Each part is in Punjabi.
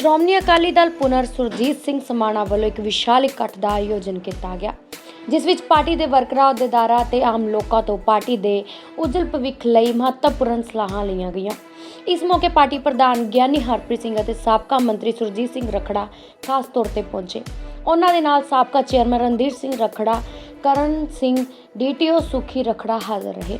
ਸ਼੍ਰੋਮਣੀ ਅਕਾਲੀ ਦਲ ਪੁਨਰ ਸੁਰਜੀਤ ਸਿੰਘ ਸਮਾਣਾ ਵੱਲੋਂ ਇੱਕ ਵਿਸ਼ਾਲ ਇਕੱਠ ਦਾ ਆਯੋਜਨ ਕੀਤਾ ਗਿਆ, ਜਿਸ ਵਿੱਚ ਪਾਰਟੀ ਦੇ ਵਰਕਰਾਂ, ਅਹੁਦੇਦਾਰਾਂ ਤੇ ਆਮ ਲੋਕਾਂ ਤੋਂ ਪਾਰਟੀ ਦੇ ਉਜਲ ਭਵਿੱਖ ਲਈ ਮਹੱਤਵਪੂਰਨ ਸਲਾਹਾਂ ਲਈਆਂ ਗਈਆਂ। ਇਸ ਮੌਕੇ ਪਾਰਟੀ ਪ੍ਰਧਾਨ ਗਿਆਨੀ ਹਰਪ੍ਰੀਤ ਸਿੰਘ ਅਤੇ ਸਾਬਕਾ ਮੰਤਰੀ ਸੁਰਜੀਤ ਸਿੰਘ ਰਖੜਾ ਖਾਸ ਤੌਰ ਤੇ ਪਹੁੰਚੇ। ਉਹਨਾਂ ਦੇ ਨਾਲ ਸਾਬਕਾ ਚੇਅਰਮੈਨ ਰਣਧੀਰ ਸਿੰਘ ਰਖੜਾ, ਕਰਨ ਸਿੰਘ ਡੀਟੀਓ ਸੁਖੀ ਰਖੜਾ ਹਾਜ਼ਰ ਰਹੇ।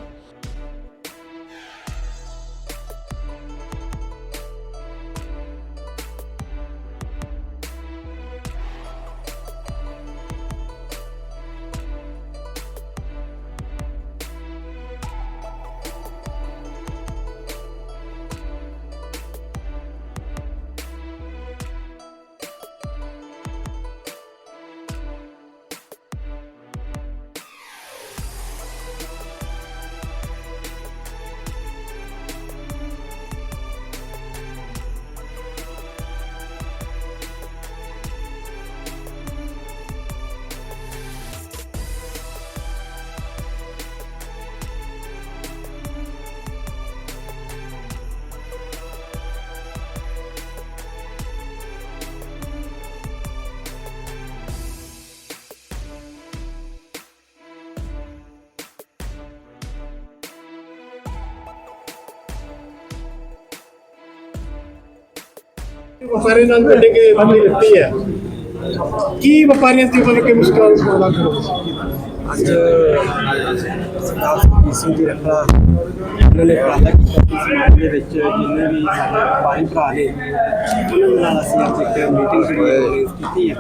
ਵਪਾਰੀ ਨਾਲ ਮਿਲ ਕੇ ਬੰਦੀ ਦਿੱਤੀ ਹੈ। ਕੀ ਵਪਾਰੀਆਂ ਦੀ ਮਤਲਬ ਕਿ ਮੁਸ਼ਕਲ ਸਮਾਧਾਨ ਕਰੋ ਅੱਜ ਸਰਦਾਰ ਸੁਖਬੀਰ ਸਿੰਘ ਜੀ ਰੱਖਾ ਉਹਨਾਂ ਨੇ ਉਪਰਾਲਾ ਕੀਤਾ ਸਮਾਜ ਦੇ ਵਿੱਚ ਜਿੰਨੇ ਵੀ ਸਾਡੇ ਵਪਾਰੀ ਭਰਾ ਨੇ, ਉਹਨਾਂ ਨਾਲ ਅਸੀਂ ਅੱਜ ਇੱਕ ਮੀਟਿੰਗ ਜਿਹੜੀ ਅਰੇਂਜ ਕੀਤੀ ਹੈ।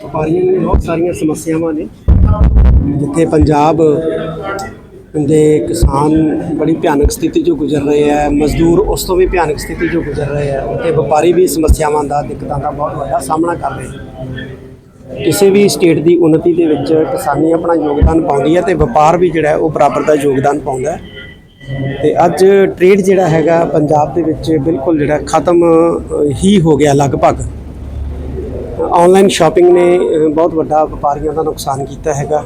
ਵਪਾਰੀਆਂ ਨੂੰ ਬਹੁਤ ਸਾਰੀਆਂ ਸਮੱਸਿਆਵਾਂ ਨੇ। ਜਿੱਥੇ ਪੰਜਾਬ ਦੇ ਕਿਸਾਨ ਬੜੀ ਭਿਆਨਕ ਸਥਿਤੀ ਚੋਂ ਗੁਜ਼ਰ ਰਹੇ ਹੈ ਮਜ਼ਦੂਰ ਉਸ ਤੋਂ ਵੀ ਭਿਆਨਕ ਸਥਿਤੀ ਚੋਂ ਗੁਜ਼ਰ ਰਹੇ ਹੈ ਤੇ ਵਪਾਰੀ ਵੀ ਸਮੱਸਿਆਵਾਂ ਦਾ, ਦਿੱਕਤਾਂ ਦਾ ਬਹੁਤ ਵੱਡਾ ਸਾਹਮਣਾ ਕਰ ਰਹੇ ਹਨ ਕਿਸੇ ਵੀ ਸਟੇਟ ਦੀ ਉન્નਤੀ ਦੇ ਵਿੱਚ ਕਿਸਾਨੀ ਆਪਣਾ ਯੋਗਦਾਨ ਪਾਉਂਦੀ ਹੈ ਤੇ ਵਪਾਰ ਵੀ ਜਿਹੜਾ ਉਹ ਬਰਾਬਰ ਦਾ ਯੋਗਦਾਨ ਪਾਉਂਦਾ ਹੈ। ਤੇ ਅੱਜ ਟ੍ਰੇਡ ਜਿਹੜਾ ਹੈਗਾ ਪੰਜਾਬ ਦੇ ਵਿੱਚ ਬਿਲਕੁਲ ਜਿਹੜਾ ਖਤਮ ਹੀ ਹੋ ਗਿਆ ਲਗਭਗ। ਆਨਲਾਈਨ ਸ਼ਾਪਿੰਗ ਨੇ ਬਹੁਤ ਵੱਡਾ ਵਪਾਰੀਆਂ ਦਾ ਨੁਕਸਾਨ ਕੀਤਾ ਹੈਗਾ।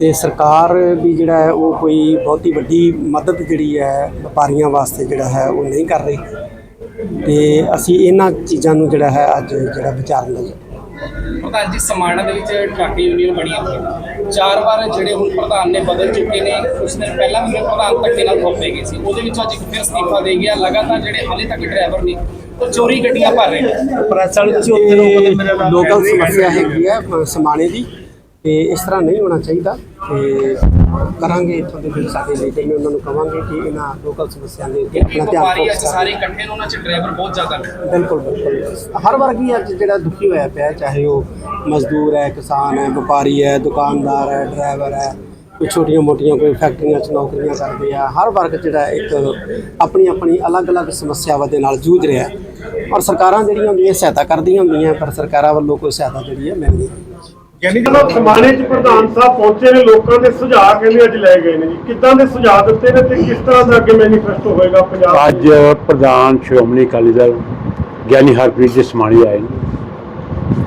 ਤੇ ਸਰਕਾਰ ਵੀ ਜਿਹੜਾ ਹੈ ਉਹ ਕੋਈ ਬਹੁਤੀ ਵੱਡੀ ਮਦਦ ਜਿਹੜੀ ਹੈ ਵਪਾਰੀਆਂ ਵਾਸਤੇ ਜਿਹੜਾ ਹੈ ਉਹ ਨਹੀਂ ਕਰ ਰਹੀ। ਤੇ ਅਸੀਂ ਇਹਨਾਂ ਚੀਜ਼ਾਂ ਨੂੰ ਜਿਹੜਾ ਹੈ ਅੱਜ ਜਿਹੜਾ ਵਿਚਾਰਨ ਲਈ ਪ੍ਰਧਾਨ ਜੀ ਸਮਾਣਾ ਦੇ ਵਿੱਚ ਟਰੱਕ ਯੂਨੀਅਨ ਬਣੀ ਹੋਈ ਚਾਰ ਵਾਰ ਜਿਹੜੇ ਹੁਣ ਪ੍ਰਧਾਨ ਨੇ ਬਦਲ ਚੁੱਕੇ ਨੇ ਉਸ ਦਿਨ ਪਹਿਲਾਂ ਵੀ ਪ੍ਰਧਾਨ ਧੱਕੇ ਨਾਲ ਥੋਪੇ ਗਏ ਸੀ। ਉਹਦੇ ਵਿੱਚ ਅੱਜ ਇੱਕ ਫਿਰ ਅਸਤੀਫਾ ਦੇ ਗਿਆ। ਲਗਾਤਾਰ ਜਿਹੜੇ ਹਾਲੇ ਤੱਕ ਡਰਾਈਵਰ ਨੇ ਉਹ ਚੋਰੀ ਗੱਡੀਆਂ ਭਰ ਰਹੇ ਨੇ। ਪ੍ਰੈਸ ਵਾਲੇ ਤੁਸੀਂ ਉੱਥੇ ਲੋਕਲ ਸਮੱਸਿਆ ਹੈਗੀ ਹੈ ਸਮਾਣੇ ਦੀ। ਤੇ ਇਸ ਤਰ੍ਹਾਂ ਨਹੀਂ ਹੋਣਾ ਚਾਹੀਦਾ ਤੇ ਕਰਾਂਗੇ ਇੱਥੋਂ ਦੇ ਜਿਹੜੇ ਸਾਡੇ ਲੀਡਰ ਨੇ ਉਹਨਾਂ ਨੂੰ ਕਵਾਂਗੇ ਕਿ ਇਹਨਾਂ ਲੋਕਲ ਸਮੱਸਿਆ ਦੇ ਉੱਤੇ ਆਪਣਾ ਧਿਆਨ ਅੱਜ ਫੋਕਸ ਸਾਰੇ ਇਕੱਠੇ ਨੇ ਉਹਨਾਂ 'ਚ ਡਰਾਈਵਰ ਬਹੁਤ ਜ਼ਿਆਦਾ ਨੇ। ਬਿਲਕੁਲ ਬਿਲਕੁਲ। ਹਰ ਵਰਗ ਹੀ ਅੱਜ ਜਿਹੜਾ ਦੁਖੀ ਹੋਇਆ ਪਿਆ ਚਾਹੇ ਉਹ ਮਜ਼ਦੂਰ ਹੈ ਕਿਸਾਨ ਹੈ ਵਪਾਰੀ ਹੈ ਦੁਕਾਨਦਾਰ ਹੈ ਡਰਾਈਵਰ ਹੈ ਕੋਈ ਛੋਟੀਆਂ ਮੋਟੀਆਂ ਕੋਈ ਫੈਕਟਰੀਆਂ 'ਚ ਨੌਕਰੀਆਂ ਕਰਦੇ ਆ ਹਰ ਵਰਗ ਜਿਹੜਾ ਇੱਕ ਆਪਣੀ ਆਪਣੀ ਅਲੱਗ-ਅਲੱਗ ਸਮੱਸਿਆਵਾਂ ਦੇ ਨਾਲ ਜੂਝ ਰਿਹਾ। ਔਰ ਸਰਕਾਰਾਂ ਜਿਹੜੀਆਂ ਹੁੰਦੀਆਂ ਸਹਾਇਤਾ ਕਰਦੀਆਂ ਹੁੰਦੀਆਂ ਪਰ ਸਰਕਾਰਾਂ ਵੱਲੋਂ ਕੋਈ ਸਹਾਇਤਾ ਜਿਹੜੀ ਹੈ ਮਿਲ ਨਹੀਂ। ਰਹੀ ਜਦੋਂ ਸਮਾਣੇ ਚ ਪ੍ਰਧਾਨ ਸਾਹਿਬ ਪਹੁੰਚੇ ਨੇ, ਲੋਕਾਂ ਦੇ ਸੁਝਾਅ ਕਹਿੰਦੇ ਅੱਜ ਲੈ ਗਏ ਨੇ ਜੀ। ਕਿੱਦਾਂ ਦੇ ਸੁਝਾਅ ਦਿੱਤੇ ਨੇ ਤੇ ਕਿਸ ਤਰ੍ਹਾਂ ਦਾ ਅੱਗੇ ਮੈਨੀਫੈਸਟੋ ਹੋਏਗਾ ਪੰਜਾਬ ਅੱਜ ਪ੍ਰਧਾਨ ਸ਼੍ਰੋਮਣੀ ਅਕਾਲੀ ਦਲ ਗਿਆਨੀ ਹਰਪ੍ਰੀਤ ਜੀ ਸਮਾਣੀ ਆਏ ਨੇ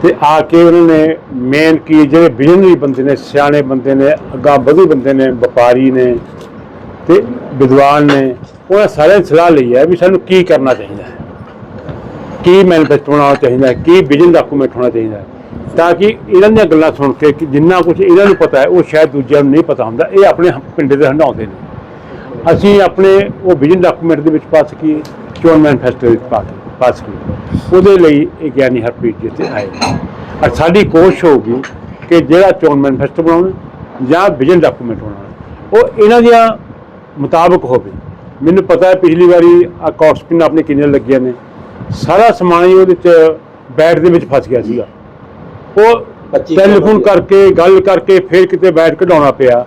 ਤੇ ਆ ਕੇ ਉਹਨਾਂ ਨੇ ਮੇਨ ਕੀ ਜਿਹੜੇ ਬਿਜ਼ਨਰੀ ਬੰਦੇ ਨੇ, ਸਿਆਣੇ ਬੰਦੇ ਨੇ, ਅੱਗਾ ਵਧੂ ਬੰਦੇ ਨੇ, ਵਪਾਰੀ ਨੇ ਤੇ ਵਿਦਵਾਨ ਨੇ, ਉਹਨਾਂ ਸਾਰਿਆਂ ਦੀ ਸਲਾਹ ਲਈ ਹੈ ਵੀ ਸਾਨੂੰ ਕੀ ਕਰਨਾ ਚਾਹੀਦਾ ਹੈ, ਕੀ ਮੈਨੀਫੈਸਟੋ ਹੋਣਾ ਚਾਹੀਦਾ ਹੈ, ਕੀ ਵਿਜ਼ਨ ਡਾਕੂਮੈਂਟ ਹੋਣਾ ਚਾਹੀਦਾ ਹੈ। ਤਾਂ ਕਿ ਇਹਨਾਂ ਦੀਆਂ ਗੱਲਾਂ ਸੁਣ ਕੇ ਕਿ ਜਿੰਨਾ ਕੁਝ ਇਹਨਾਂ ਨੂੰ ਪਤਾ ਹੈ, ਉਹ ਸ਼ਾਇਦ ਦੂਜਿਆਂ ਨੂੰ ਨਹੀਂ ਪਤਾ ਹੁੰਦਾ। ਇਹ ਆਪਣੇ ਪਿੰਡ ਦੇ ਹੰਡਾਉਂਦੇ ਨੇ। ਅਸੀਂ ਆਪਣੇ ਉਹ ਵਿਜ਼ਨ ਡਾਕੂਮੈਂਟ ਦੇ ਵਿੱਚ ਪਾ ਸਕੀਏ ਚੋਣ ਮੈਨੀਫੈਸਟੋ ਵਿੱਚ ਪਾ ਪਾ ਸਕੀਏ ਉਹਦੇ ਲਈ ਇਹ ਗਿਆਨੀ ਹਰਪ੍ਰੀਤ ਜੀ ਇੱਥੇ ਆਏ ਔਰ ਸਾਡੀ ਕੋਸ਼ਿਸ਼ ਹੋਊਗੀ ਕਿ ਜਿਹੜਾ ਚੋਣ ਮੈਨੀਫੈਸਟੋ ਬਣਾਉਣਾ, ਜਾਂ ਵਿਜ਼ਨ ਡਾਕੂਮੈਂਟ ਬਣਾਉਣਾ, ਉਹ ਇਹਨਾਂ ਦੀਆਂ ਮੁਤਾਬਕ ਹੋਵੇ। ਮੈਨੂੰ ਪਤਾ ਹੈ ਪਿਛਲੀ ਵਾਰੀ ਆ ਕਾਟਸਪਿਨ ਆਪਣੇ ਕਿੰਨੇ ਲੱਗੀਆਂ ਨੇ। ਸਾਰਾ ਸਮਾਨ ਹੀ ਉਹਦੇ ਚ ਬੈਟ ਦੇ ਵਿੱਚ ਫਸ ਗਿਆ ਸੀਗਾ। ਉਹ ਟੈਲੀਫੋਨ ਕਰਕੇ ਗੱਲ ਕਰਕੇ ਫਿਰ ਕਿਤੇ ਬੈਠ ਕਢਾਉਣਾ ਪਿਆ।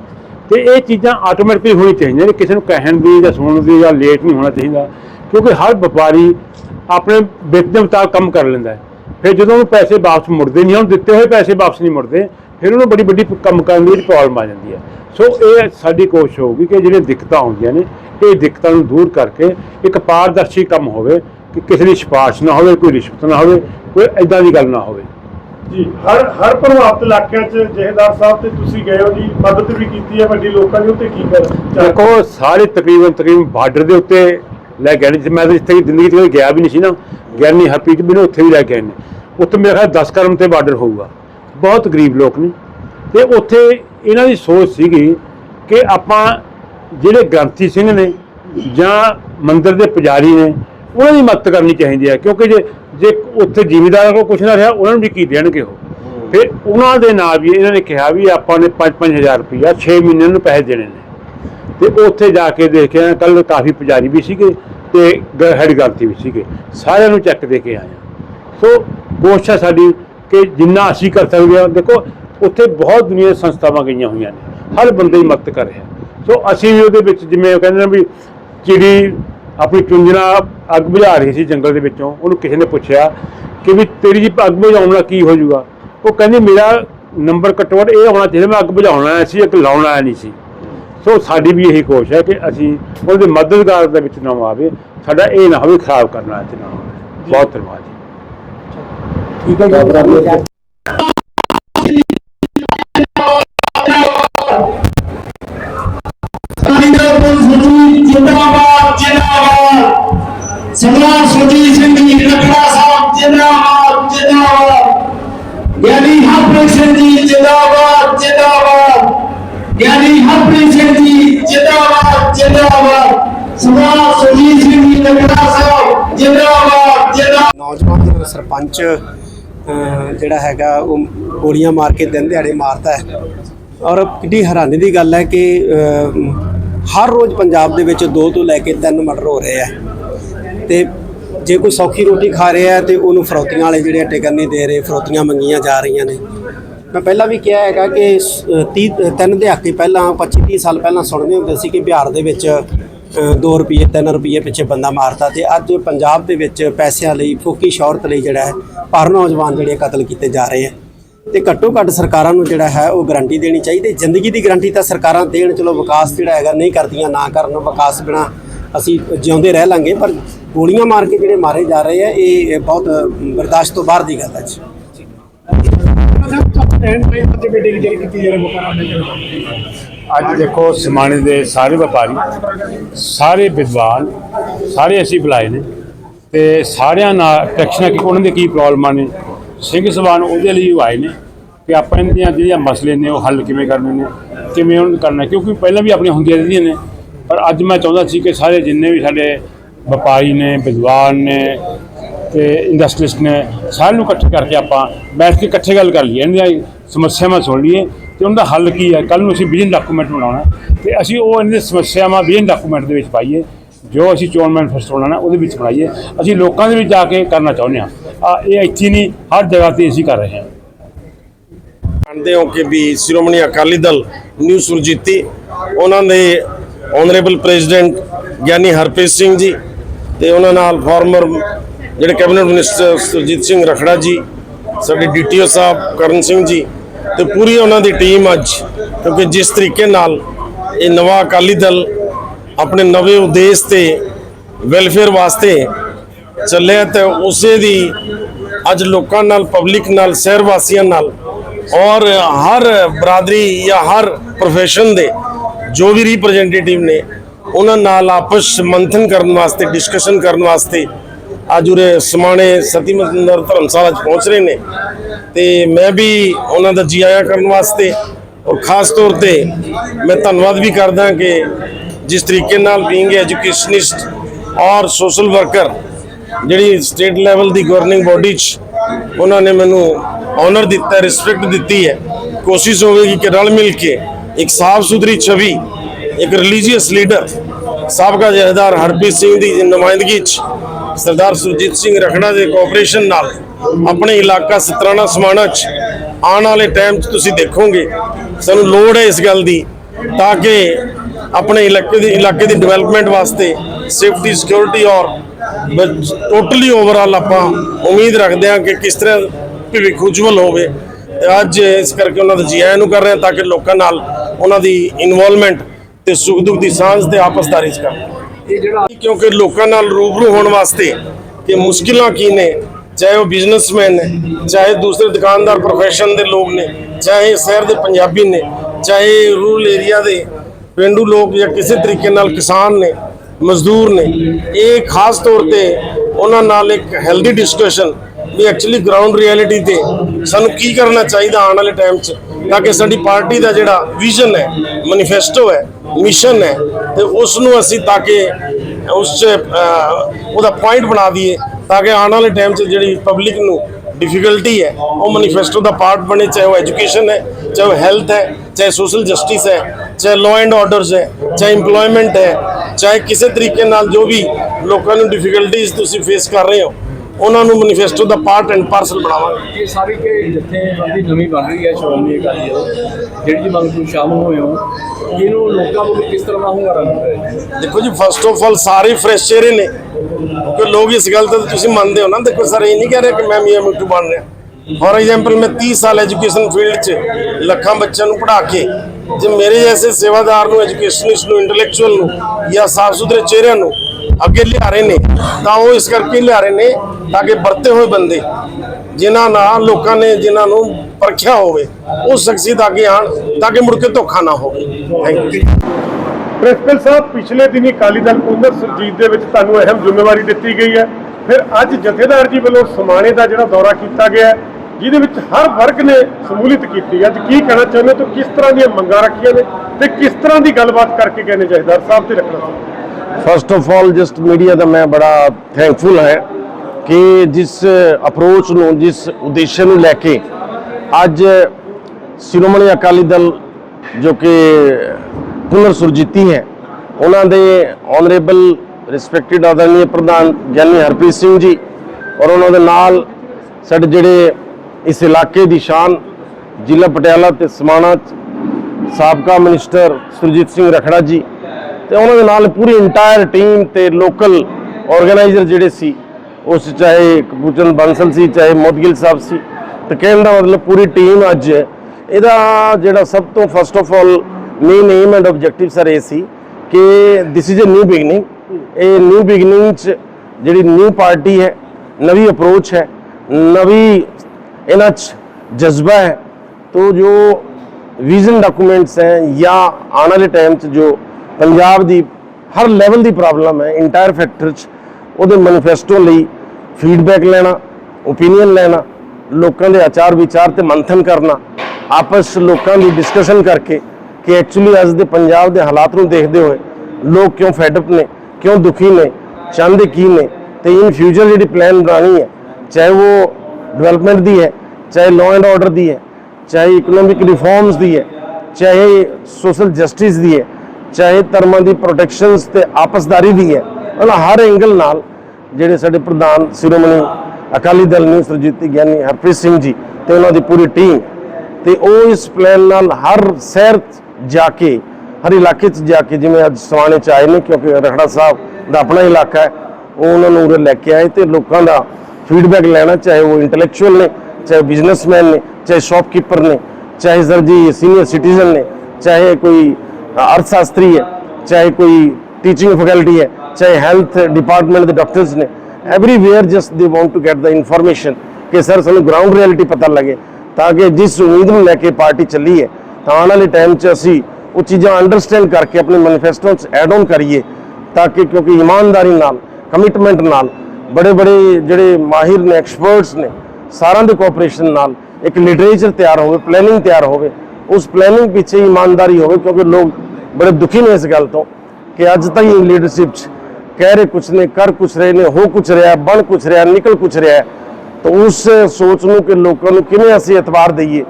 ਤੇ ਇਹ ਚੀਜ਼ਾਂ ਆਟੋਮੈਟਿਕਲੀ ਹੋਣੀ ਚਾਹੀਦੀਆਂ ਨੇ ਕਿਸੇ ਨੂੰ ਕਹਿਣ ਦੀ ਜਾਂ ਸੁਣਨ ਦੀ ਜਾਂ ਲੇਟ ਨਹੀਂ ਹੋਣਾ ਚਾਹੀਦਾ। ਕਿਉਂਕਿ ਹਰ ਵਪਾਰੀ ਆਪਣੇ ਵਿੱਤ ਦੇ ਮੁਤਾਬਕ ਕੰਮ ਕਰ ਲੈਂਦਾ ਹੈ। ਫਿਰ ਜਦੋਂ ਉਹ ਪੈਸੇ ਵਾਪਸ ਮੁੜਦੇ ਨਹੀਂ ਹੁਣ ਦਿੱਤੇ ਹੋਏ ਪੈਸੇ ਵਾਪਸ ਨਹੀਂ ਮੁੜਦੇ ਫਿਰ ਉਹਨੂੰ ਬੜੀ ਵੱਡੀ ਕੰਮ ਕਰਨ ਦੀ ਪ੍ਰੋਬਲਮ ਆ ਜਾਂਦੀ ਹੈ। ਸੋ ਇਹ ਸਾਡੀ ਕੋਸ਼ਿਸ਼ ਹੋਊਗੀ ਕਿ ਜਿਹੜੀਆਂ ਦਿੱਕਤਾਂ ਆਉਂਦੀਆਂ ਨੇ ਇਹ ਦਿੱਕਤਾਂ ਨੂੰ ਦੂਰ ਕਰਕੇ ਇੱਕ ਪਾਰਦਰਸ਼ੀ ਕੰਮ ਹੋਵੇ ਕਿ ਕਿਸੇ ਦੀ ਸਿਫਾਰਿਸ਼ ਨਾ ਹੋਵੇ ਕੋਈ ਰਿਸ਼ਵਤ ਨਾ ਹੋਵੇ ਕੋਈ ਐਦਾਂ ਦੀ ਗੱਲ ਨਾ ਹੋਵੇ। ਜੀ। ਹਰ ਹਰ ਪ੍ਰਭਾਵਿਤ ਇਲਾਕਿਆਂ ਚ ਜਹੇਦਾਰ ਸਾਹਿਬ ਤੇ ਤੁਸੀਂ ਗਏ ਹੋ ਜੀ, ਮਦਦ ਵੀ ਕੀਤੀ ਹੈ ਵੱਡੀ ਲੋਕਾਂ ਦੀ ਉੱਤੇ ਕੀ ਕਰ ਦੇਖੋ, ਸਾਰੇ ਤਕਰੀਬਨ ਤਕਰੀਬਨ ਬਾਰਡਰ ਦੇ ਉੱਤੇ ਲੈ ਗਏ ਨੇ। ਮੈਂ ਤਾਂ ਇੱਥੇ ਜ਼ਿੰਦਗੀ 'ਚ ਕਦੇ ਗਿਆ ਵੀ ਨਹੀਂ ਸੀ ਨਾ। ਗਿਆਨੀ ਹਰਪ੍ਰੀਤ ਮੈਨੂੰ ਉੱਥੇ ਵੀ ਲੈ ਕੇ ਆਏ ਨੇ। ਉੱਥੇ ਮੇਰਾ ਖਿਆਲ 10 ਕਰਮ ਤੇ ਬਾਰਡਰ ਹੋਊਗਾ। ਬਹੁਤ ਗਰੀਬ ਲੋਕ ਨੇ। ਤੇ ਉੱਥੇ ਇਹਨਾਂ ਦੀ ਸੋਚ ਸੀਗੀ ਕਿ ਆਪਾਂ ਜਿਹੜੇ ਗ੍ਰੰਥੀ ਸਿੰਘ ਨੇ ਜਾਂ ਮੰਦਿਰ ਦੇ ਪੁਜਾਰੀ ਨੇ ਉਹਨਾਂ ਦੀ ਮਦਦ ਕਰਨੀ ਚਾਹੀਦੀ ਹੈ ਕਿਉਂਕਿ ਜੇ ਜੇ ਉੱਥੇ ਜ਼ਿਮੀਦਾਰਾਂ ਕੋਲ ਕੁਛ ਨਾ ਰਿਹਾ ਉਹਨਾਂ ਨੂੰ ਵੀ ਕੀ ਦੇਣਗੇ ਉਹ? ਫਿਰ ਉਹਨਾਂ ਦੇ ਨਾਲ ਵੀ ਇਹਨਾਂ ਨੇ ਕਿਹਾ ਵੀ ਆਪਾਂ ਨੇ 5-5000 ਰੁਪਇਆ 6 ਮਹੀਨੇ ਨੂੰ ਪੈਸੇ ਦੇਣੇ ਨੇ। ਤੇ ਉੱਥੇ ਜਾ ਕੇ ਦੇਖਿਆ ਕੱਲ ਕਾਫੀ ਪੁਜਾਰੀ ਵੀ ਸੀਗੇ ਤੇ ਹੈਡ ਗ੍ਰੰਥੀ ਵੀ ਸੀਗੇ। ਸਾਰਿਆਂ ਨੂੰ ਚੈੱਕ ਦੇ ਕੇ ਹਾਂ। ਸੋ ਕੋਸ਼ਿਸ਼ ਸਾਡੀ ਕਿ ਜਿੰਨਾ ਅਸੀਂ ਕਰ ਸਕਦੇ ਹਾਂ ਦੇਖੋ ਉੱਥੇ ਬਹੁਤ ਦੁਨੀਆ ਸੰਸਥਾਵਾਂ ਗਈਆਂ ਹੋਈਆਂ ਨੇ। ਹਰ ਬੰਦੇ ਦੀ ਮਦਦ ਕਰ ਰਿਹਾ। ਸੋ ਅਸੀਂ ਵੀ ਉਹਦੇ ਵਿੱਚ ਜਿਵੇਂ ਉਹ ਕਹਿੰਦੇ ਨੇ ਵੀ ਚਿੜੀ ਆਪਣੀ ਚੁੰਝਣਾ ਅੱਗ ਬੁਝਾ ਰਹੀ ਸੀ ਜੰਗਲ ਦੇ ਵਿੱਚੋਂ ਉਹਨੂੰ ਕਿਸੇ ਨੇ ਪੁੱਛਿਆ ਕਿ ਵੀ ਤੇਰੀ ਜੀ ਅੱਗ ਬੁਝਾਉਣ ਨਾਲ ਕੀ ਹੋ ਜਾਊਗਾ? ਉਹ ਕਹਿੰਦੀ ਮੇਰਾ ਨੰਬਰ ਘੱਟੋ ਘੱਟ ਇਹ ਹੋਣਾ ਚਾਹੀਦਾ ਮੈਂ ਅੱਗ ਬੁਝਾਉਣ ਆਇਆ ਸੀ ਅੱਗ ਲਾਉਣ ਆਇਆ ਨਹੀਂ ਸੀ। ਸੋ ਸਾਡੀ ਵੀ ਇਹੀ ਕੋਸ਼ਿਸ਼ ਹੈ ਕਿ ਅਸੀਂ ਉਹਦੇ ਮਦਦਗਾਰ ਦੇ ਵਿੱਚ ਨਾ ਆਵੇ ਸਾਡਾ ਇਹ ਨਾ ਹੋਵੇ ਖਰਾਬ ਕਰਨਾ ਇਹ ਨਾ ਹੋਵੇ। ਬਹੁਤ ਧੰਨਵਾਦ ਜੀ। ਠੀਕ ਹੈ ਜੀ। ਕਾਲੀਦਾਸ ਸੁਜੀ ਜਿੰਦਾਬਾਦ। ਸਰਦਾਰ ਸੁਜੀ ਸਿੰਘ ਜੀ, ਰਖੜਾ ਸਾਹਿਬ, ਜਿੰਦਾਬਾਦ ਜਿੰਦਾਬਾਦ। ਗਿਆਨੀ ਹਰਪ੍ਰੀਤ ਸਿੰਘ ਜੀ, ਜਿੰਦਾਬਾਦ ਜਿੰਦਾਬਾਦ। ਗਿਆਨੀ ਹਰਪ੍ਰੀਤ ਸਿੰਘ ਜੀ, ਜਿੰਦਾਬਾਦ ਜਿੰਦਾਬਾਦ। ਸਰਦਾਰ ਸੁਜੀ ਸਿੰਘ ਜੀ, ਰਖੜਾ ਸਾਹਿਬ, ਜਿੰਦਾਬਾਦ ਜਿੰਦਾਬਾਦ। ਨੌਜਵਾਨ ਸਰਪੰਚ ਜਿਹੜਾ ਹੈਗਾ, ਉਹ ਗੋਲੀਆਂ ਮਾਰ ਕੇ ਦਿਨ ਦਿਹਾੜੇ ਮਾਰਦਾ ਹੈ। ਔਰ ਕਿੰਨੀ ਹੈਰਾਨੀ ਦੀ ਗੱਲ ਹੈ ਕਿ ਹਰ ਰੋਜ਼ ਪੰਜਾਬ ਦੇ ਵਿੱਚ ਦੋ ਤੋਂ ਲੈ ਕੇ ਤਿੰਨ ਮਰਡਰ ਹੋ ਰਹੇ ਆ। ਤੇ ਜੇ ਕੋਈ ਸੌਖੀ ਰੋਟੀ ਖਾ ਰਿਹਾ ਹੈ ਤੇ ਉਹਨੂੰ ਫਰੋਤੀਆਂ ਵਾਲੇ ਜਿਹੜੇ ਟਿਕਣ ਨਹੀਂ ਦੇ ਰਹੇ, ਫਰੋਤੀਆਂ ਮੰਗੀਆਂ ਜਾ ਰਹੀਆਂ ਨੇ। ਮੈਂ ਪਹਿਲਾਂ ਵੀ ਕਿਹਾ ਹੈਗਾ ਕਿ 30 ਤਿੰਨ ਦਹਾਕੇ ਪਹਿਲਾਂ 25 30 ਸਾਲ ਪਹਿਲਾਂ ਸੁਣਦੇ ਹੁੰਦੇ ਸੀ ਕਿ ਬਿਹਾਰ ਦੇ ਵਿੱਚ 2 ਰੁਪਏ 3 ਰੁਪਏ ਪਿੱਛੇ ਬੰਦਾ ਮਾਰਤਾ ਤੇ ਅੱਜ ਪੰਜਾਬ ਦੇ ਵਿੱਚ ਪੈਸਿਆਂ ਲਈ, ਫੋਕੀ ਸ਼ੌਹਰਤ ਲਈ ਜਿਹੜਾ ਹੈ ਪਰ ਨੌਜਵਾਨ ਜਿਹੜੇ ਕਤਲ ਕੀਤੇ ਜਾ ਰਹੇ ਆ। ਤੇ ਘੱਟੋ ਘੱਟ ਸਰਕਾਰਾਂ ਨੂੰ ਜਿਹੜਾ ਹੈ ਉਹ ਗਾਰੰਟੀ ਦੇਣੀ ਚਾਹੀਦੀ। ਜ਼ਿੰਦਗੀ ਦੀ ਗਾਰੰਟੀ ਤਾਂ ਸਰਕਾਰਾਂ ਦੇਣ, ਚਲੋ ਵਿਕਾਸ ਜਿਹੜਾ ਹੈਗਾ ਨਹੀਂ ਕਰਦੀਆਂ, ਨਾ ਕਰਨ, ਵਿਕਾਸ ਬਿਨਾ ਅਸੀਂ ਜਿਉਂਦੇ ਰਹਿ ਲਾਂਗੇ, ਪਰ ਗੋਲੀਆਂ ਮਾਰ ਕੇ ਜਿਹੜੇ ਮਾਰੇ ਜਾ ਰਹੇ ਆ, ਇਹ ਬਹੁਤ ਬਰਦਾਸ਼ਤ ਤੋਂ ਬਾਹਰ ਦੀ ਗੱਲ ਹੈ ਜੀ। ਅੱਜ ਦੇਖੋ ਸਮਾਣੇ ਦੇ ਸਾਰੇ ਵਪਾਰੀ, ਸਾਰੇ ਵਿਦਵਾਨ, ਸਾਰੇ ਅਸੀਂ ਬੁਲਾਏ ਨੇ ਤੇ ਸਾਰਿਆਂ ਨਾਲ ਟੈਕਸ਼ਨਾਂ ਕਿ ਉਹਨਾਂ ਦੇ ਕੀ ਪ੍ਰੋਬਲਮਾਂ ਨੇ। ਸਿੰਘ ਸਵਾਨ ਉਹਦੇ ਲਈ ਉਹ ਆਏ ਨੇ ਕਿ ਆਪਾਂ ਇਹਨਾਂ ਦੀਆਂ ਜਿਹੜੀਆਂ ਮਸਲੇ ਨੇ ਉਹ ਹੱਲ ਕਿਵੇਂ ਕਰਨੇ ਨੇ, ਕਿਵੇਂ ਉਹਨਾਂ ਨੂੰ ਕਰਨਾ, ਕਿਉਂਕਿ ਪਹਿਲਾਂ ਵੀ ਆਪਣੀਆਂ ਹੁੰਦੀਆਂ ਰਹਿੰਦੀਆਂ ਨੇ। ਪਰ ਅੱਜ ਮੈਂ ਚਾਹੁੰਦਾ ਸੀ ਕਿ ਸਾਰੇ ਜਿੰਨੇ ਵੀ ਸਾਡੇ ਵਪਾਰੀ ਨੇ, ਵਿਦਵਾਨ ਨੇ ਤੇ ਇੰਡਸਟਰੀਸਟ ਨੇ, ਸਾਰਿਆਂ ਨੂੰ ਇਕੱਠੇ ਕਰਕੇ ਆਪਾਂ ਬੈਠ ਕੇ ਇਕੱਠੇ ਗੱਲ ਕਰ ਲਈਏ, ਇਹਨਾਂ ਦੀਆਂ ਸਮੱਸਿਆਵਾਂ ਸੁਣ ਲਈਏ ਤੇ ਉਹਨਾਂ ਦਾ ਹੱਲ ਕੀ ਹੈ। ਕੱਲ ਨੂੰ ਅਸੀਂ ਵਿਜ਼ਨ ਡਾਕੂਮੈਂਟ ਬਣਾਉਣਾ ਹੈ ਤੇ ਅਸੀਂ ਉਹ ਇਹਨਾਂ ਦੀਆਂ ਸਮੱਸਿਆਵਾਂ ਵਿਜ਼ਨ ਡਾਕੂਮੈਂਟ ਦੇ ਵਿੱਚ ਪਾਈਏ। ਜੋ ਅਸੀਂ ਚੋਣ ਮੈਨੀਫੈਸਟੋ ਬਣਾਉਣਾ ਉਹਦੇ ਵਿੱਚ ਬਣਾਈਏ। ਅਸੀਂ ਲੋਕਾਂ ਦੇ ਵਿੱਚ ਜਾ ਕੇ ਕਰਨਾ ਚਾਹੁੰਦੇ ਹਾਂ। ਆ, ਇਹ ਇੱਥੇ ਨਹੀਂ, ਹਰ ਜਗ੍ਹਾ ਤੇ ਅਸੀਂ ਕਰ ਰਹੇ ਹਾਂ। ਜਾਣਦੇ ਹੋ ਕਿ ਵੀ ਸ਼੍ਰੋਮਣੀ ਅਕਾਲੀ ਦਲ ਨਿਊ ਸੁਰਜੀਤੀ, ਉਹਨਾਂ ਦੇ ਆਨਰੇਬਲ ਪ੍ਰੈਜ਼ੀਡੈਂਟ ਗਿਆਨੀ ਹਰਪ੍ਰੀਤ ਸਿੰਘ ਜੀ ਤੇ ਉਹਨਾਂ ਨਾਲ ਫਾਰਮਰ ਜਿਹੜੇ ਕੈਬਨਿਟ ਮਿਨਿਸਟਰ ਸੁਰਜੀਤ ਸਿੰਘ ਰਖੜਾ ਜੀ, ਸਾਡੇ ਡੀਟੀਓ ਸਾਹਿਬ ਕਰਨ ਸਿੰਘ ਜੀ ਤੇ ਪੂਰੀ ਉਹਨਾਂ ਦੀ ਟੀਮ ਅੱਜ। ਕਿਉਂਕਿ ਜਿਸ ਤਰੀਕੇ ਨਾਲ ਇਹ ਨਵਾਂ ਅਕਾਲੀ ਦਲ ਆਪਣੇ ਨਵੇਂ ਉਦੇਸ਼ ਤੇ ਵੈਲਫੇਅਰ ਵਾਸਤੇ ਚੱਲਿਆ ਤੇ ਉਸੇ ਦੀ ਅੱਜ ਲੋਕਾਂ ਨਾਲ ਪਬਲਿਕ ਨਾਲ, ਸ਼ਹਿਰ ਵਾਸੀਆਂ ਨਾਲ ਔਰ ਹਰ ਬਰਾਦਰੀ ਜਾਂ ਹਰ profession ਦੇ ਜੋ ਵੀ ਰਿਪਰੈਜ਼ੈਂਟੇਟਿਵ ਨੇ, ਉਹਨਾਂ ਨਾਲ ਆਪਸ ਮੰਥਨ ਕਰਨ ਵਾਸਤੇ ਡਿਸਕਸ਼ਨ ਕਰਨ ਵਾਸਤੇ ਅੱਜ ਉਰੇ ਸਮਾਣੇ ਸਤੀ ਮੰਦਰ ਧਰਮਸ਼ਾਲਾ 'ਚ ਪਹੁੰਚ ਰਹੇ ਨੇ ਤੇ ਮੈਂ ਵੀ ਉਹਨਾਂ ਦਾ ਜੀ ਆਇਆਂ ਕਰਨ ਵਾਸਤੇ ਔਰ ਖਾਸ ਤੌਰ ਤੇ ਮੈਂ ਧੰਨਵਾਦ ਵੀ ਕਰਦਾ ਕਿ ਜਿਸ ਤਰੀਕੇ ਨਾਲ ਬੀਇੰਗ ਐਜੂਕੇਸ਼ਨਿਸਟ ਔਰ ਸੋਸ਼ਲ ਵਰਕਰ ਜਿਹੜੀ ਸਟੇਟ ਲੈਵਲ ਦੀ ਗਵਰਨਿੰਗ ਬਾਡੀ 'ਚ ਉਹਨਾਂ ਨੇ ਮੈਨੂੰ ਆਨਰ ਦਿੱਤਾ ਰਿਸਪੈਕਟ ਦਿੱਤੀ ਹੈ। ਕੋਸ਼ਿਸ਼ ਹੋਵੇਗੀ ਕਿ ਰਲ ਮਿਲ ਕੇ ਇੱਕ ਸਾਫ਼ ਸੁਥਰੀ ਛਵੀ, ਇੱਕ ਰਿਲੀਜੀਅਸ ਲੀਡਰ ਸਾਬਕਾ ਜਥੇਦਾਰ ਹਰਪ੍ਰੀਤ ਸਿੰਘ ਦੀ ਨੁਮਾਇੰਦਗੀ 'ਚ ਸਰਦਾਰ ਸੁਰਜੀਤ ਸਿੰਘ ਰਖੜਾ ਦੇ ਕੋਆਪਰੇਸ਼ਨ ਨਾਲ ਆਪਣੇ ਇਲਾਕਾ ਸਤਰਾਣਾ ਸਮਾਣਾ 'ਚ ਆਉਣ ਵਾਲੇ ਟਾਈਮ 'ਚ ਤੁਸੀਂ ਦੇਖੋਗੇ। ਸਾਨੂੰ ਲੋੜ ਹੈ ਇਸ ਗੱਲ ਦੀ ਤਾਂ ਕਿ ਆਪਣੇ ਇਲਾਕੇ ਦੀ ਇਲਾਕੇ ਦੀ ਡਿਵੈਲਪਮੈਂਟ ਵਾਸਤੇ ਸੇਫਟੀ ਸਿਕਿਉਰਿਟੀ ਔਰ ਟੋਟਲੀ ਓਵਰਆਲ ਆਪਾਂ ਉਮੀਦ ਰੱਖਦੇ ਹਾਂ ਕਿ ਕਿਸ ਤਰ੍ਹਾਂ ਭਵਿੱਖ ਉਜਵਲ ਹੋਵੇ। ਅੱਜ ਇਸ ਕਰਕੇ ਉਹਨਾਂ ਦਾ ਜੀ ਆਇਆਂ ਨੂੰ ਕਰ ਰਹੇ ਹਾਂ ਤਾਂ ਕਿ ਲੋਕਾਂ ਨਾਲ ਉਹਨਾਂ ਦੀ ਇਨਵੋਲਵਮੈਂਟ ਤੇ ਸੁੱਖ ਦੁੱਖ ਦੀ ਸਾਂਝ ਤੇ ਆਪਸਦਾਰੀ ਚ ਕਰ ਕਿਉਂਕਿ ਲੋਕਾਂ ਨਾਲ ਰੂਬਰੂ ਹੋਣ ਵਾਸਤੇ ਕਿ ਮੁਸ਼ਕਿਲਾਂ ਕੀ ਨੇ ਚਾਹੇ ਉਹ ਬਿਜ਼ਨਸਮੈਨ ਨੇ ਚਾਹੇ ਦੂਸਰੇ ਦੁਕਾਨਦਾਰ profession ਦੇ ਲੋਕ ਨੇ ਚਾਹੇ ਸ਼ਹਿਰ ਦੇ ਪੰਜਾਬੀ ਨੇ ਚਾਹੇ ਰੂਰਲ ਏਰੀਆ ਦੇ ਪਿੰਡੂ ਲੋਕ ਜਾਂ ਕਿਸੇ ਤਰੀਕੇ ਨਾਲ ਕਿਸਾਨ ਨੇ, ਮਜ਼ਦੂਰ ਨੇ, ਇਹ ਖਾਸ ਤੌਰ ਤੇ ਉਹਨਾਂ ਨਾਲ ਇੱਕ ਹੈਲਦੀ ਡਿਸਕਸ਼ਨ ਵੀ ਐਕਚੁਅਲੀ ਗਰਾਊਂਡ ਰਿਐਲਿਟੀ ਤੇ ਸਾਨੂੰ ਕੀ ਕਰਨਾ ਚਾਹੀਦਾ ਆਉਣ ਵਾਲੇ ਟਾਈਮ 'ਚ ਤਾਂ ਕਿ ਸਾਡੀ ਪਾਰਟੀ ਦਾ ਜਿਹੜਾ ਵਿਜ਼ਨ ਹੈ ਮੈਨੀਫੈਸਟੋ ਹੈ ਮਿਸ਼ਨ ਹੈ ਤੇ ਉਸ ਨੂੰ ਅਸੀਂ ਤਾਂ ਕਿ ਉਸ 'ਚ ਉਹਦਾ ਪੁਆਇੰਟ ਬਣਾ ਦਈਏ ਤਾਂ ਕਿ ਆਉਣ ਵਾਲੇ ਟਾਈਮ 'ਚ ਜਿਹੜੀ ਪਬਲਿਕ ਨੂੰ ਡਿਫਿਕਲਟੀ ਹੈ, ਉਹ ਮੈਨੀਫੈਸਟੋ ਦਾ ਪਾਰਟ ਬਣੇ, ਚਾਹੇ ਉਹ ਐਜੂਕੇਸ਼ਨ ਹੈ, ਚਾਹੇ ਉਹ ਹੈਲਥ ਹੈ, ਚਾਹੇ ਸੋਸ਼ਲ ਜਸਟਿਸ ਹੈ ਚਾਹੇ ਲਾਅ ਐਂਡ ਆਰਡਰਸ ਹੈ ਚਾਹੇ EMPLOYMENT ਹੈ ਚਾਹੇ ਕਿਸੇ ਤਰੀਕੇ ਨਾਲ ਜੋ ਵੀ ਲੋਕਾਂ ਨੂੰ ਡਿਫਿਕਲਟੀਜ਼ ਤੁਸੀਂ ਫੇਸ ਕਰ ਰਹੇ ਹੋ ਉਹਨਾਂ ਨੂੰ ਮੈਨੀਫੈਸਟੋ ਦਾ ਪਾਰਟ ਐਂਡ ਪਾਰਸਲ ਬਣਾਵਾਂਗੇ। ਇਹ ਸਾਰੀ ਕਿ ਜਥੇਬੰਦੀ ਨਵੀਂ ਬਣ ਰਹੀ ਹੈ ਸ਼੍ਰੋਮਣੀ ਅਕਾਲੀ ਦਲ ਜਿਹੜੀ ਜੀ ਮੰਗ ਨੂੰ ਸ਼ਾਮਲ ਹੋਏ ਹੋ ਇਹਨੂੰ ਲੋਕਾਂ ਵੱਲੋਂ ਕਿਸ ਤਰ੍ਹਾਂ ਦਾ ਹੁੰਗਾਰਾ ਮਿਲ ਰਿਹਾ ਹੈ ਦੇਖੋ ਜੀ ਫਸਟ ਆਫ ਆਲ ਸਾਰੇ ਫਰੈਸ਼ ਚਿਹਰੇ ਨੇ ਕਿਉਂਕਿ ਲੋਕ ਇਸ ਗੱਲ ਤੇ ਤੁਸੀਂ ਮੰਨਦੇ ਹੋ ਨਾ ਦੇਖੋ ਸਰ ਇਹ ਨਹੀਂ ਕਹਿ ਰਿਹਾ ਕਿ ਮੈਂ ਮੀਆਂ ਮਿੱਠੂ ਬਣ ਰਿਹਾ। ਫੋਰ ਐਗਜ਼ਾਮਪਲ ਮੈਂ 30 ਸਾਲ ਐਜੂਕੇਸ਼ਨ ਫੀਲਡ 'ਚ ਲੱਖਾਂ ਬੱਚਿਆਂ ਨੂੰ ਪੜ੍ਹਾ ਕੇ ਜੇ ਮੇਰੇ ਜੈਸੇ ਸੇਵਾਦਾਰ ਨੂੰ ਐਜੂਕੇਸ਼ਨਿਸਟ ਨੂੰ ਇੰਟੈਲੈਕਚੁਅਲ ਨੂੰ ਜਾਂ ਸਾਫ਼ ਸੁਥਰੇ ਚਿਹਰਿਆਂ ਨੂੰ ਅੱਗੇ ਲਿਆ ਰਹੇ ਨੇ ਤਾਂ ਉਹ ਇਸ ਕਰਕੇ ਲਿਆ ਰਹੇ ਨੇ ਤਾਂ ਕਿ ਵਰਤੇ ਹੋਏ ਬੰਦੇ ਜਿਨ੍ਹਾਂ ਨਾਲ ਲੋਕਾਂ ਨੇ ਜਿਨ੍ਹਾਂ ਨੂੰ ਪਰਖਿਆ ਹੋਵੇ ਉਹ ਸ਼ਖਸੀਅਤ ਅੱਗੇ ਆਣ ਤਾਂ ਕਿ ਮੁੜ ਕੇ ਧੋਖਾ ਨਾ ਹੋਵੇ। ਥੈਂਕ ਯੂ ਪ੍ਰਿੰਸੀਪਲ ਸਾਹਿਬ ਪਿਛਲੇ ਦਿਨੀ ਅਕਾਲੀ ਦਲ ਪੁੰਦਰ ਸੁਰਜੀਤ ਦੇ ਵਿੱਚ ਤੁਹਾਨੂੰ ਅਹਿਮ ਜ਼ਿੰਮੇਵਾਰੀ ਦਿੱਤੀ ਗਈ ਹੈ। ਫਿਰ ਅੱਜ ਜਥੇਦਾਰ ਜੀ ਵੱਲੋਂ ਸਮਾਣੇ ਦਾ ਜਿਹੜਾ ਦੌਰਾ ਕੀਤਾ ਗਿਆ ਹੈ, ਜਿਹਦੇ ਵਿੱਚ ਹਰ ਵਰਗ ਨੇ ਸ਼ਮੂਲੀਅਤ ਕੀਤੀ ਅੱਜ ਕੀ ਕਹਿਣਾ ਚਾਹੁੰਦੇ ਹੋ? ਕਿਸ ਤਰ੍ਹਾਂ ਦੀਆਂ ਮੰਗਾਂ ਰੱਖੀਆਂ ਨੇ ਤੇ ਕਿਸ ਤਰ੍ਹਾਂ ਦੀ ਗੱਲਬਾਤ ਕਰਕੇ ਗਏ ਨੇ ਜਥੇਦਾਰ ਸਾਹਿਬ ਤੇ ਰੱਖਣਾ first of all just media ਦਾ ਮੈਂ ਬੜਾ ਥੈਂਕਫੁਲ ਹੈ ਕਿ ਜਿਸ ਅਪਰੋਚ ਨੂੰ, ਜਿਸ ਉਦੇਸ਼ ਨੂੰ ਲੈ ਕੇ ਅੱਜ ਸ਼੍ਰੋਮਣੀ ਅਕਾਲੀ ਦਲ ਜੋ ਕਿ ਪੁਨਰ ਸੁਰਜੀਤੀ ਹੈ, ਉਹਨਾਂ ਦੇ ਆਨਰੇਬਲ ਰਿਸਪੈਕਟਡ ਆਦਰਨੀय ਪ੍ਰਧਾਨ ਗਿਆਨੀ ਹਰਪ੍ਰੀਤ ਸਿੰਘ ਜੀ ਔਰ ਉਹਨਾਂ ਦੇ ਨਾਲ ਸਾਡੇ ਜਿਹੜੇ ਇਸ ਇਲਾਕੇ ਦੀ ਸ਼ਾਨ ਜ਼ਿਲ੍ਹਾ ਪਟਿਆਲਾ ਤੇ ਸਮਾਣਾ 'ਚ ਸਾਬਕਾ ਮਿਨਿਸਟਰ ਸੁਰਜੀਤ ਸਿੰਘ ਰਖੜਾ ਜੀ ਤੇ ਉਹਨਾਂ ਦੇ ਨਾਲ ਪੂਰੀ ਇੰਟਾਇਰ ਟੀਮ ਤੇ ਲੋਕਲ ਆਰਗੇਨਾਈਜ਼ਰ ਜਿਹੜੇ ਸੀ ਉਸ 'ਚ ਚਾਹੇ ਕਪੂਚਨ ਬੰਸਲ ਸੀ, ਚਾਹੇ ਮੋਦਗਿਲ ਸਾਹਿਬ ਸੀ, ਤੇ ਕਹਿਣ ਦਾ ਮਤਲਬ ਪੂਰੀ ਟੀਮ ਅੱਜ ਇਹਦਾ ਜਿਹੜਾ ਸਭ ਤੋਂ first of all main aim and objective sir ਇਹ ਸੀ ਕਿ this is a new beginning ਇਹ ਨਿਊ ਬਿਗਨਿੰਗ 'ਚ ਜਿਹੜੀ ਨਿਊ ਪਾਰਟੀ ਹੈ, ਨਵੀਂ ਅਪਰੋਚ ਹੈ, ਨਵੀਂ ਇਹਨਾਂ 'ਚ ਜਜ਼ਬਾ ਹੈ तो जो ਵਿਜ਼ਨ ਡਾਕੂਮੈਂਟਸ ਹੈ ਜਾਂ ਆਉਣ ਵਾਲੇ ਟਾਈਮ 'ਚ ਜੋ ਪੰਜਾਬ ਦੀ ਹਰ ਲੈਵਲ ਦੀ ਪ੍ਰੋਬਲਮ ਹੈ ਇੰਟਾਇਰ ਫੈਕਟਰ 'ਚ ਉਹਦੇ ਮੈਨੀਫੈਸਟੋ ਲਈ ਫੀਡਬੈਕ ਲੈਣਾ ਓਪੀਨੀਅਨ ਲੈਣਾ, ਲੋਕਾਂ ਦੇ ਆਚਾਰ ਵਿਚਾਰ ਤੇ ਮੰਥਨ ਕਰਨਾ, ਆਪਸ ਲੋਕਾਂ ਦੀ ਡਿਸਕਸ਼ਨ ਕਰਕੇ ਕਿ ਐਕਚੁਅਲੀ ਅੱਜ ਦੇ ਪੰਜਾਬ ਦੇ ਹਾਲਾਤ ਨੂੰ ਦੇਖਦੇ ਹੋਏ ਲੋਕ ਕਿਉਂ ਫੈਡਅਪ ਨੇ, ਕਿਉਂ ਦੁਖੀ ਨੇ, ਚਾਹੁੰਦੇ ਕੀ ਨੇ ਤੇ ਇਨ ਫਿਊਚਰ ਜਿਹੜੀ ਪਲਾਨ ਬਣਾਉਣੀ ਹੈ, ਚਾਹੇ ਉਹ ਡਿਵੈਲਪਮੈਂਟ ਦੀ ਹੈ, ਚਾਹੇ ਲਾਅ ਐਂਡ ਆਰਡਰ ਦੀ ਹੈ, ਚਾਹੇ ਇਕਨੋਮਿਕ ਰਿਫਾਰਮਸ ਦੀ ਹੈ, ਚਾਹੇ ਸੋਸ਼ਲ ਜਸਟਿਸ ਦੀ ਹੈ, ਚਾਹੇ ਧਰਮਾਂ ਦੀ ਪ੍ਰੋਟੈਕਸ਼ਨਸ ਤੇ ਆਪਸਦਾਰੀ ਦੀ ਹੈ ਉਹਨਾਂ ਹਰ ਐਂਗਲ ਨਾਲ ਜਿਹੜੇ ਸਾਡੇ ਪ੍ਰਧਾਨ ਸ਼੍ਰੋਮਣੀ ਅਕਾਲੀ ਦਲ ਨੇ ਸਰਜੀਤੀ ਗਿਆਨੀ ਹਰਪ੍ਰੀਤ ਸਿੰਘ ਜੀ ਤੇ ਉਹਨਾਂ ਦੀ ਪੂਰੀ ਟੀਮ ਤੇ ਉਹ ਇਸ ਪਲਾਨ ਨਾਲ ਹਰ ਸ਼ਹਿਰ 'ਚ ਜਾ ਕੇ, ਹਰ ਇਲਾਕੇ 'ਚ ਜਾ ਕੇ ਜਿਵੇਂ ਅੱਜ ਸਵਾਣੇ 'ਚ ਆਏ ਨੇ, ਕਿਉਂਕਿ ਰਖੜਾ ਸਾਹਿਬ ਦਾ ਆਪਣਾ ਇਲਾਕਾ ਹੈ, ਉਹ ਉਹਨਾਂ ਨੂੰ ਉਰੇ ਲੈ ਕੇ ਆਏ ਤੇ ਲੋਕਾਂ ਦਾ ਫੀਡਬੈਕ ਲੈਣਾ ਚਾਹੇ ਉਹ ਇੰਟੈਲੈਕਚੁਅਲ ਨੇ ਚਾਹੇ ਬਿਜ਼ਨਸਮੈਨ ਨੇ ਚਾਹੇ ਸ਼ਾਪਕੀਪਰ ਨੇ ਚਾਹੇ ਸਰ ਜੀ ਸੀਨੀਅਰ ਸਿਟੀਜ਼ਨ ਨੇ ਚਾਹੇ ਕੋਈ ਅਰਥ ਸ਼ਾਸਤਰੀ ਹੈ ਚਾਹੇ ਕੋਈ ਟੀਚਿੰਗ ਫੈਕਲਟੀ ਹੈ ਚਾਹੇ ਹੈਲਥ ਡਿਪਾਰਟਮੈਂਟ ਦੇ ਡਾਕਟਰਸ ਨੇ everywhere just they want to get the information ਕਿ ਸਰ ਸਾਨੂੰ ਗਰਾਊਂਡ ਰਿਐਲਿਟੀ ਪਤਾ ਲੱਗੇ ਤਾਂ ਕਿ ਜਿਸ ਉਮੀਦ ਨੂੰ ਲੈ ਕੇ ਪਾਰਟੀ ਚੱਲੀ ਹੈ ਤਾਂ ਆਉਣ ਵਾਲੇ ਟਾਈਮ 'ਚ ਅਸੀਂ ਉਹ ਚੀਜ਼ਾਂ ਅੰਡਰਸਟੈਂਡ ਕਰਕੇ ਆਪਣੇ ਮੈਨੀਫੈਸਟੋ 'ਚ ਐਡ ਆਨ ਕਰੀਏ ਤਾਂ ਕਿ ਕਿਉਂਕਿ ਇਮਾਨਦਾਰੀ ਨਾਲ ਕਮਿਟਮੈਂਟ ਨਾਲ ਬੜੇ ਬੜੇ ਜਿਹੜੇ ਮਾਹਿਰ ਨੇ ਐਕਸਪਰਟਸ ਨੇ, ਸਾਰਿਆਂ ਦੇ ਕੋਆਪਰੇਸ਼ਨ ਨਾਲ ਇੱਕ ਲਿਟਰੇਚਰ ਤਿਆਰ ਹੋਵੇ ਪਲੈਨਿੰਗ ਤਿਆਰ ਹੋਵੇ, ਉਸ ਪਲੈਨਿੰਗ ਪਿੱਛੇ ਇਮਾਨਦਾਰੀ ਹੋਵੇ, ਕਿਉਂਕਿ ਲੋਕ ਬੜੇ ਦੁਖੀ ਨੇ ਇਸ ਗੱਲ ਤੋਂ ਕਿ ਅੱਜ ਤੱਕ ਲੀਡਰਸ਼ਿਪ 'ਚ ਕਹਿ ਰਹੇ ਕੁਛ ਨੇ, ਕਰ ਕੁਛ ਰਹੇ ਨੇ, ਹੋ ਕੁਛ ਰਿਹਾ, ਬਣ ਕੁਛ ਰਿਹਾ, ਨਿਕਲ ਕੁਛ ਰਿਹਾ ਤਾਂ ਉਸ ਸੋਚ ਨੂੰ ਕਿ ਲੋਕਾਂ ਨੂੰ ਕਿਵੇਂ ਅਸੀਂ ਇਤਬਾਰ ਦਈਏ?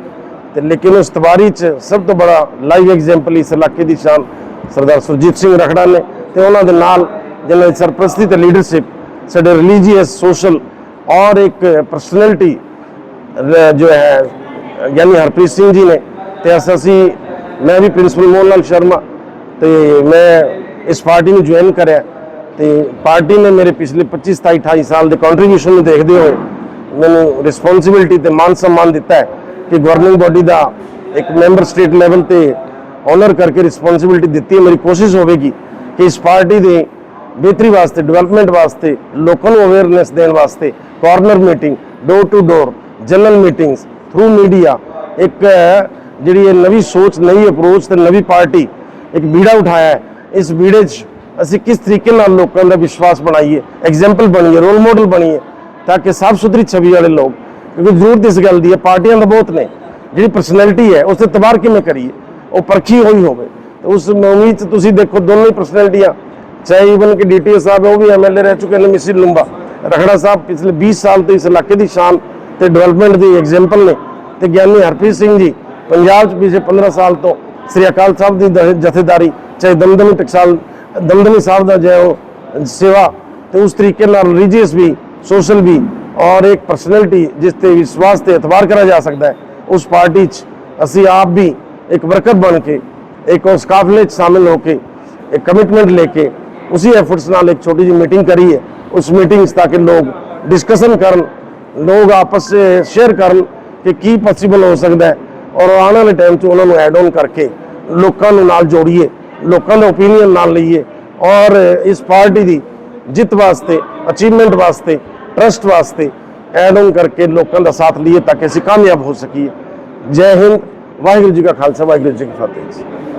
ਤੇ ਲੇਕਿਨ ਉਸ ਤਬਾਰੀ 'ਚ ਸਭ ਤੋਂ ਬੜਾ ਲਾਈਵ ਐਗਜ਼ਾਮਪਲ ਇਸ ਇਲਾਕੇ ਦੀ ਸ਼ਾਨ ਸਰਦਾਰ ਸੁਰਜੀਤ ਸਿੰਘ ਰਖੜਾ ਨੇ ਤੇ ਉਹਨਾਂ ਦੇ ਨਾਲ ਜਿਹਨਾਂ ਦੀ ਸਰਪ੍ਰਸਤੀ ਤੇ ਲੀਡਰਸ਼ਿਪ ਸਾਡੇ ਰਿਲੀਜੀਅਸ ਸੋਸ਼ਲ ਔਰ ਇੱਕ ਪਰਸਨੈਲਿਟੀ ਜੋ ਹੈ, ਯਾਨੀ ਹਰਪ੍ਰੀਤ ਸਿੰਘ ਜੀ ਨੇ। ਤੇ ਅਸ- ਅਸੀਂ, ਮੈਂ ਵੀ ਪ੍ਰਿੰਸੀਪਲ ਮੋਹਨ ਲਾਲ ਸ਼ਰਮਾ, ਤੇ ਮੈਂ ਇਸ ਪਾਰਟੀ ਨੂੰ ਜੁਆਇਨ ਕਰਿਆ। ਤੇ ਪਾਰਟੀ ਨੇ ਮੇਰੇ ਪਿਛਲੇ 25 27 28 ਸਾਲ ਦੇ ਕੰਟਰੀਬਿਊਸ਼ਨ ਨੂੰ ਦੇਖਦੇ ਹੋਏ ਮੈਨੂੰ ਰਿਸਪੌਂਸਿਬਿਲਟੀ ਤੇ ਮਾਨ ਸਨਮਾਨ ਦਿੱਤਾ ਹੈ ਕਿ ਗਵਰਨਿੰਗ ਬਾਡੀ ਦਾ ਇੱਕ ਮੈਂਬਰ ਸਟੇਟ ਲੈਵਲ ਤੇ ਆਨਰ ਕਰਕੇ ਰਿਸਪੌਂਸਿਬਿਲਟੀ ਦਿੱਤੀ ਹੈ। ਮੇਰੀ ਕੋਸ਼ਿਸ਼ ਹੋਵੇਗੀ ਕਿ ਇਸ ਪਾਰਟੀ ਦੇ ਬਿਹਤਰੀ ਵਾਸਤੇ ਡਿਵੈਲਪਮੈਂਟ ਵਾਸਤੇ, ਲੋਕਾਂ ਨੂੰ ਅਵੇਅਰਨੈਸ ਦੇਣ ਵਾਸਤੇ corner meeting door to door general meetings through media ਇੱਕ, ਜਿਹੜੀ ਇਹ ਨਵੀਂ ਸੋਚ, ਨਵੀਂ ਅਪਰੋਚ ਤੇ ਨਵੀਂ ਪਾਰਟੀ ਇੱਕ ਬੀੜਾ ਉਠਾਇਆ ਹੈ। ਇਸ ਬੀੜੇ 'ਚ ਅਸੀਂ ਕਿਸ ਤਰੀਕੇ ਨਾਲ ਲੋਕਾਂ ਦਾ ਵਿਸ਼ਵਾਸ ਬਣਾਈਏ ਐਗਜ਼ਾਮਪਲ ਬਣੀਏ ਰੋਲ ਮਾਡਲ ਬਣੀਏ, ਤਾਂ ਕਿ ਸਾਫ਼ ਸੁਥਰੀ ਛਵੀ ਵਾਲੇ ਲੋਕ, ਕਿਉਂਕਿ ਜ਼ਰੂਰਤ ਇਸ ਗੱਲ ਦੀ ਹੈ, ਪਾਰਟੀਆਂ ਦਾ ਬਹੁਤ ਨੇ, ਜਿਹੜੀ ਪਰਸਨੈਲਿਟੀ ਹੈ ਉਸ ਤੇ ਤਬਾਰ ਕਿਵੇਂ ਕਰੀਏ, ਉਹ ਪਰਖੀ ਹੋਈ ਹੋਵੇ। ਤੇ ਉਸ ਉਮੀਦ 'ਚ ਤੁਸੀਂ ਦੇਖੋ ਦੋਨੋਂ ਹੀ ਪਰਸਨੈਲਿਟੀਆਂ ਚਾਹੇ ਇਵਨ ਕਿ ਡੀਟੀਓ ਸਾਹਿਬ ਹੈ ਉਹ ਵੀ ਐਮਐਲਏ ਰਹਿ ਚੁੱਕੇ ਨੇ ਮਿਸਿਰ ਲੰਬਾ। ਰਖੜਾ ਸਾਹਿਬ ਪਿਛਲੇ 20 ਸਾਲ ਤੋਂ ਇਸ ਇਲਾਕੇ ਦੀ ਸ਼ਾਨ ਤੇ ਡਿਵੈਲਪਮੈਂਟ ਦੀ ਐਗਜੈਂਪਲ ਨੇ। ਤੇ ਗਿਆਨੀ ਹਰਪ੍ਰੀਤ ਸਿੰਘ ਜੀ, ਪੰਜਾਬ 'ਚ ਪਿਛਲੇ 15 ਸਾਲ ਤੋਂ ਸ੍ਰੀ ਅਕਾਲ ਸਾਹਿਬ ਦੀ ਜਥੇਦਾਰੀ, ਚਾਹੇ ਦਮਦਮੀ ਟਕਸਾਲ, ਦਮਦਮੀ ਸਾਹਿਬ ਦਾ ਜੋ ਉਹ ਸੇਵਾ ਤੇ ਉਸ ਤਰੀਕੇ ਨਾਲ ਰਿਲੀਜੀਅਸ ਵੀ ਸੋਸ਼ਲ ਵੀ ਔਰ ਇੱਕ ਪਰਸਨੈਲਿਟੀ ਜਿਸ ਤੇ ਵਿਸ਼ਵਾਸ ਤੇ ਇਤਬਾਰ ਕਰਾ ਜਾ ਸਕਦਾ ਹੈ, ਉਸ ਪਾਰਟੀ 'ਚ ਅਸੀਂ ਆਪ ਵੀ ਇੱਕ ਵਰਕਰ ਬਣ ਕੇ, ਇੱਕ ਉਸ ਕਾਫਲੇ 'ਚ ਸ਼ਾਮਿਲ ਹੋ ਕੇ, ਇੱਕ ਕਮਿਟਮੈਂਟ ਲੈ ਕੇ ਉਸੇ ਐਫਰਟਸ ਨਾਲ ਇੱਕ ਛੋਟੀ ਜਿਹੀ ਮੀਟਿੰਗ ਕਰੀ ਹੈ ਉਸ ਮੀਟਿੰਗ 'ਚ ਤਾਂ ਕਿ ਲੋਕ ਡਿਸਕਸ਼ਨ ਕਰਨ ਲੋਕ ਆਪਸ 'ਚ ਸ਼ੇਅਰ ਕਰਨ ਕਿ ਕੀ ਪੋਸੀਬਲ ਹੋ ਸਕਦਾ ਹੈ ਔਰ ਆਉਣ ਵਾਲੇ ਟਾਈਮ 'ਚ ਉਹਨਾਂ ਨੂੰ ਐਡ ਆਨ ਕਰਕੇ ਲੋਕਾਂ ਨੂੰ ਨਾਲ ਜੋੜੀਏ ਲੋਕਾਂ ਦੇ ਓਪੀਨੀਅਨ ਨਾਲ ਲਈਏ ਔਰ ਇਸ ਪਾਰਟੀ ਦੀ ਜਿੱਤ ਵਾਸਤੇ ਅਚੀਵਮੈਂਟ ਵਾਸਤੇ ਟਰਸਟ ਵਾਸਤੇ ਐਡ ਆਨ ਕਰਕੇ ਲੋਕਾਂ ਦਾ ਸਾਥ ਲਈਏ ਤਾਂ ਕਿ ਅਸੀਂ ਕਾਮਯਾਬ ਹੋ ਸਕੀਏ ਜੈ ਹਿੰਦ ਵਾਹਿਗੁਰੂ ਜੀ ਕਾ ਖਾਲਸਾ ਵਾਹਿਗੁਰੂ ਜੀ ਕੀ ਫਤਿਹ